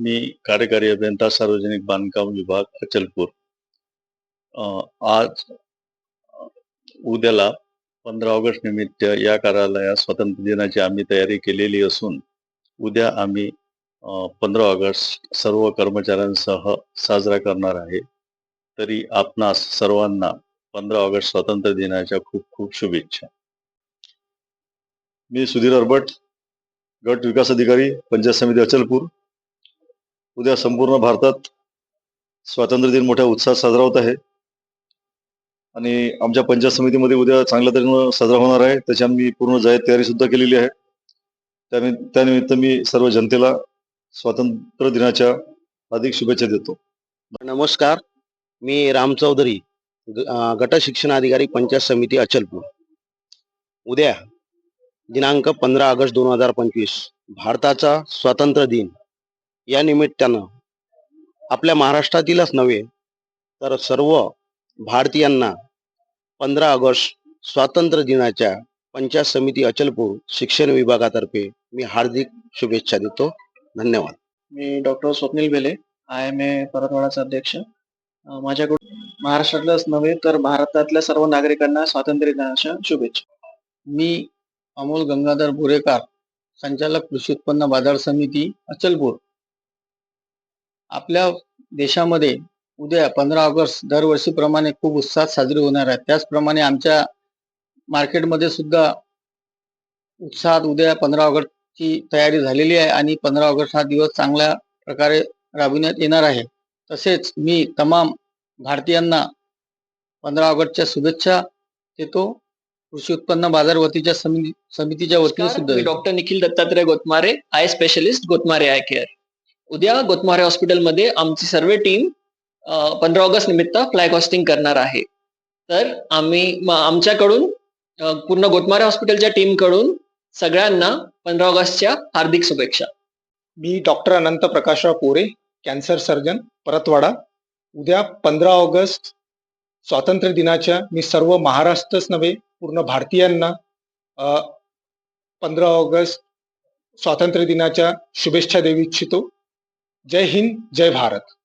मी कार्यकारी अभियंता सार्वजनिक बांधकाम विभाग अचलपूर। अं, आज उद्याला पंधरा ऑगस्ट निमित्त या कार्यालयात स्वातंत्र्य दिनाची आम्ही तयारी केलेली असून उद्या आम्ही पंधरा ऑगस्ट सर्व कर्मचाऱ्यांसह साजरा करणार आहे. तरी आपणास सर्वांना पंधरा ऑगस्ट स्वातंत्र्य दिनाच्या खूप खूप शुभेच्छा. मी सुधीर अरबट गट विकास अधिकारी पंचायत समिती अचलपूर. उद्या संपूर्ण भारतात स्वातंत्र्य दिन मोठ्या उत्साहात साजरा होत आहे. आणि आमच्या पंचायत समितीमध्ये उद्या चांगल्या तऱ्हेनं साजरा होणार आहे. त्याची आम्ही पूर्ण जाहीर तयारी सुद्धा केलेली आहे. त्यानिमित्त मी सर्व जनतेला स्वातंत्र्य दिनाच्या अधिक शुभेच्छा देतो. नमस्कार. मी राम चौधरी ग- अं, गट शिक्षणाधिकारी पंचायत समिती अचलपूर. उद्या दिनांक पंधरा ऑगस्ट दोन हजार पंचवीस भारताचा स्वातंत्र्य दिन. या निमित्तानं आपल्या महाराष्ट्रातीलच नव्हे तर सर्व भारतीयांना पंधरा ऑगस्ट स्वातंत्र्य दिनाच्या पंचायत समिती अचलपूर शिक्षण विभागातर्फे मी हार्दिक शुभेच्छा देतो. धन्यवाद. मी doctor Swapnil Bele I M A परतवाडाचा अध्यक्ष. माझ्याकडून महाराष्ट्रातलंच नव्हे तर भारतातल्या सर्व नागरिकांना स्वातंत्र्य दिनाच्या शुभेच्छा. मी अमोल गंगाधर भुरेकार संचालक कृषी उत्पन्न बाजार समिती अचलपूर. आपल्या देशामध्ये उद्या पंधरा ऑगस्ट दरवर्षीप्रमाणे खूप उत्साहात साजरी होणार आहे. त्याचप्रमाणे आमच्या मार्केटमध्ये सुद्धा उत्साहात उद्या पंधरा ऑगस्ट ची तयारी झालेली आहे आणि पंधरा ऑगस्ट हा दिवस चांगल्या प्रकारे राबविण्यात येणार आहे. तसेच मी तमाम भारतीयांना पंधरा ऑगस्टच्या शुभेच्छा देतो. कृषी उत्पन्न बाजार वतीच्या समिती समितीच्या वतीने सुद्धा. Doctor Nikhil Dattatray Gotmare eye specialist Gotmare eye care. उद्या गोतमारे हॉस्पिटलमध्ये आमची सर्व टीम पंधरा ऑगस्ट निमित्त फ्लाय कॉस्टिंग करणार आहे. तर आम्ही आमच्याकडून पूर्ण गोतमारे हॉस्पिटलच्या टीमकडून सगळ्यांना पंधरा ऑगस्टच्या हार्दिक शुभेच्छा. मी डॉक्टर अनंत प्रकाशराव पोरे कॅन्सर सर्जन परतवाडा. उद्या पंधरा ऑगस्ट स्वातंत्र्य दिनाच्या मी सर्व महाराष्ट्रच नव्हे पूर्ण भारतीयांना पंधरा ऑगस्ट स्वातंत्र्य दिनाच्या शुभेच्छा देऊ इच्छितो. जय हिंद जय भारत.